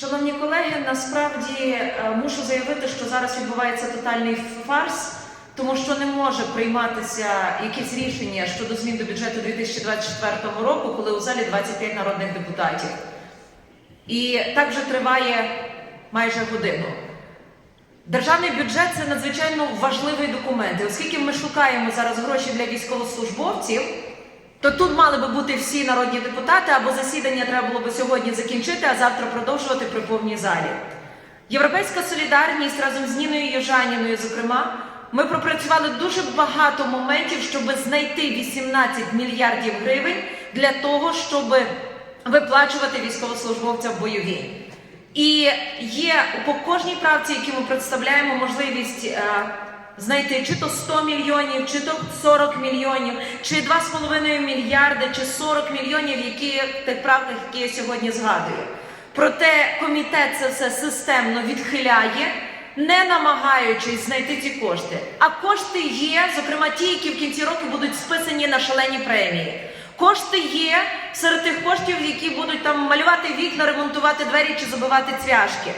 Шановні колеги, насправді е, мушу заявити, що зараз відбувається тотальний фарс, тому що не може прийматися якісь рішення щодо змін до бюджету 2024 року, коли у залі 25 народних депутатів. І так вже триває майже годину. Державний бюджет це надзвичайно важливий документ. І оскільки ми шукаємо зараз гроші для військовослужбовців, то тут мали би бути всі народні депутати, або засідання треба було би сьогодні закінчити, а завтра продовжувати при повній залі. Європейська солідарність разом з Ніною Южаніною, зокрема, ми пропрацювали дуже багато моментів, щоб знайти 18 мільярдів гривень для того, щоб виплачувати військовослужбовцям бойові. І є по кожній правці, які ми представляємо, можливість е, знайти чи то 100 мільйонів, чи то 40 мільйонів, чи 2,5 мільярди, чи 40 мільйонів, які в тих правках, які я сьогодні згадую. Проте комітет це все системно відхиляє, не намагаючись знайти ці кошти. А кошти є, зокрема ті, які в кінці року будуть списані на шалені премії. Кошти є серед тих коштів, які будуть там малювати вікна, ремонтувати двері чи забивати цвяшки.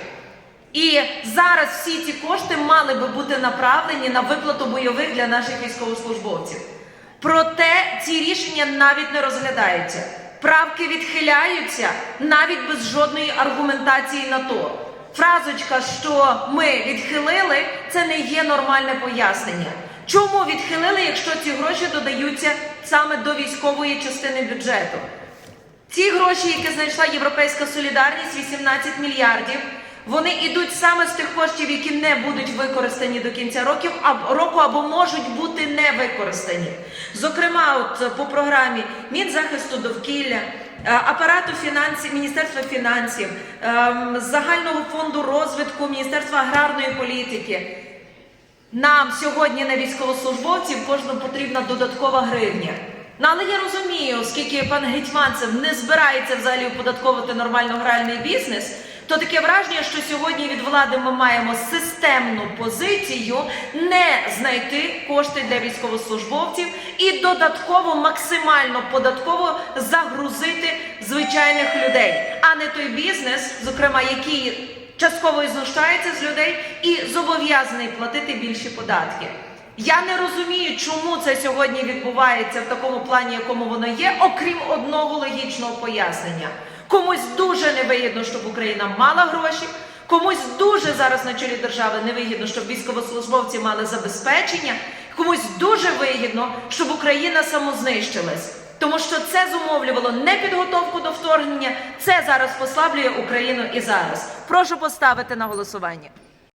І зараз всі ці кошти мали би бути направлені на виплату бойових для наших військовослужбовців. Проте ці рішення навіть не розглядаються. Правки відхиляються навіть без жодної аргументації на то. Фразочка, що ми відхилили, це не є нормальне пояснення. Чому відхилили, якщо ці гроші додаються саме до військової частини бюджету? Ці гроші, які знайшла Європейська солідарність, 18 мільярдів, вони йдуть саме з тих коштів, які не будуть використані до кінця років, року або можуть бути не використані. Зокрема, от по програмі Мінзахисту довкілля, е, апарату фінансів, Міністерства фінансів, ем, загального фонду розвитку, Міністерства аграрної політики. Нам сьогодні на військовослужбовців кожному потрібна додаткова гривня. Ну, але я розумію, оскільки пан Гетьманцев не збирається взагалі оподатковувати нормально гральний бізнес, то таке враження, що сьогодні від влади ми маємо системну позицію не знайти кошти для військовослужбовців і додатково максимально податково загрузити звичайних людей, а не той бізнес, зокрема, який частково і знущається з людей і зобов'язаний платити більші податки. Я не розумію, чому це сьогодні відбувається в такому плані, якому воно є, окрім одного логічного пояснення. Комусь дуже невигідно, щоб Україна мала гроші, комусь дуже зараз на чолі держави невигідно, щоб військовослужбовці мали забезпечення, комусь дуже вигідно, щоб Україна самознищилась. Тому що це зумовлювало не підготовку до вторгнення, це зараз послаблює Україну і зараз. Прошу поставити на голосування.